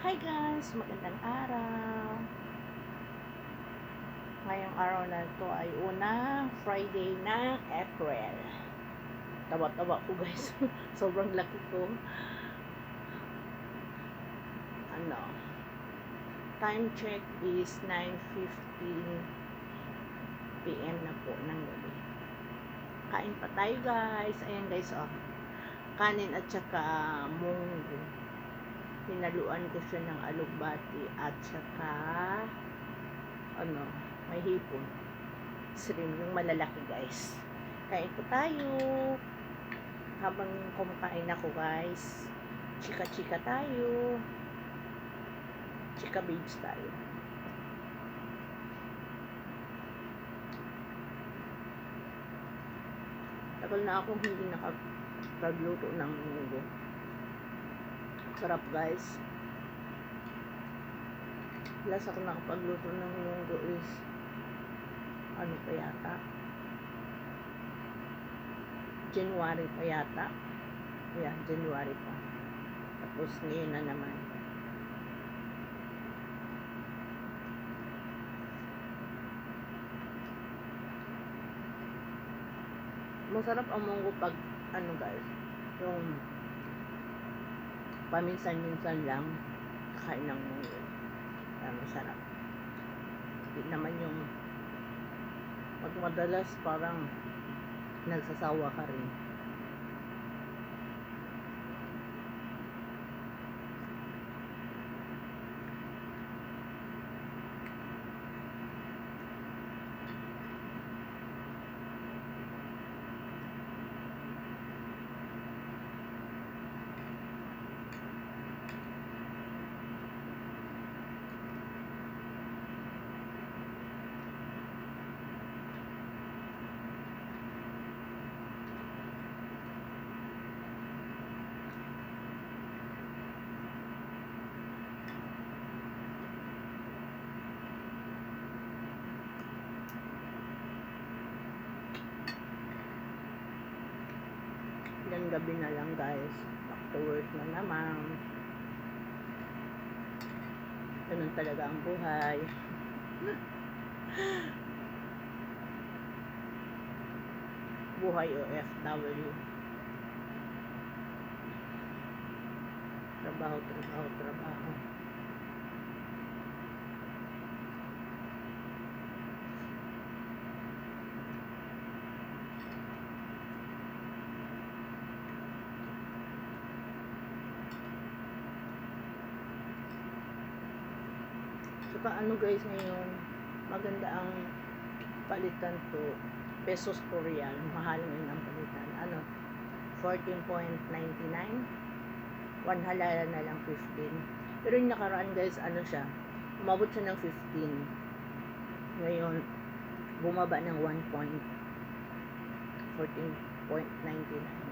Hi guys! Magandang araw! Ngayong araw na ito ay unang Friday ng April. Tawa-tawa ko guys. Sobrang laki ko. Ano? Time check is 9.15 p.m. na po ng gabi. Kain pa tayo guys. Ayan guys oh. Kanin at saka munggo hinaluan ko siya ng alugbati at saka ano, may hipon. Shrimp, yung malalaki guys. Kain po tayo. Habang kumakain ako guys, chika-chika tayo. Chika babes tayo. Tagal na akong hindi nakapagluto ng munggo. Sarap guys. Last ako nakapagluto ng munggo is ano pa yata? January pa yata. Yeah, January pa. Tapos ngayon na naman. Masarap ang munggo pag ano guys, yung paminsan-minsan lang kain ng munggo. Kaya masarap. Hindi naman yung pag madalas parang nagsasawa ka rin. Ilang gabi na lang guys. Back to work na naman. Ganun talaga ang buhay. buhay OFW. Trabaho, trabaho, trabaho. Saka ano guys ngayon, maganda ang palitan to pesos to real. Mahal ngayon ang palitan. Ano, 14.99. One halala na lang 15. Pero yung nakaraan guys, ano siya, umabot siya ng 15. Ngayon, bumaba ng 1 point. 14.99.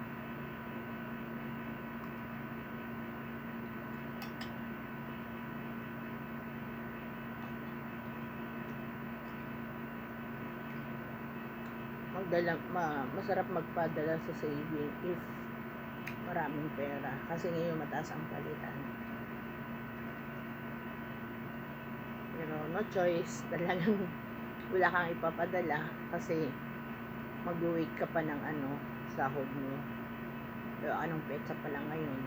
magdala ma, masarap magpadala sa saving if maraming pera. Kasi ngayon mataas ang palitan. Pero no choice talagang wala kang ipapadala kasi mag-wait ka pa ng ano sahod mo. Pero anong petsa pa lang ngayon?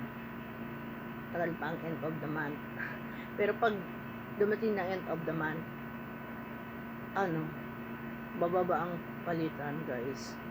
Tagal pa ang end of the month. Pero pag dumating na end of the month ano bababa ang palitan guys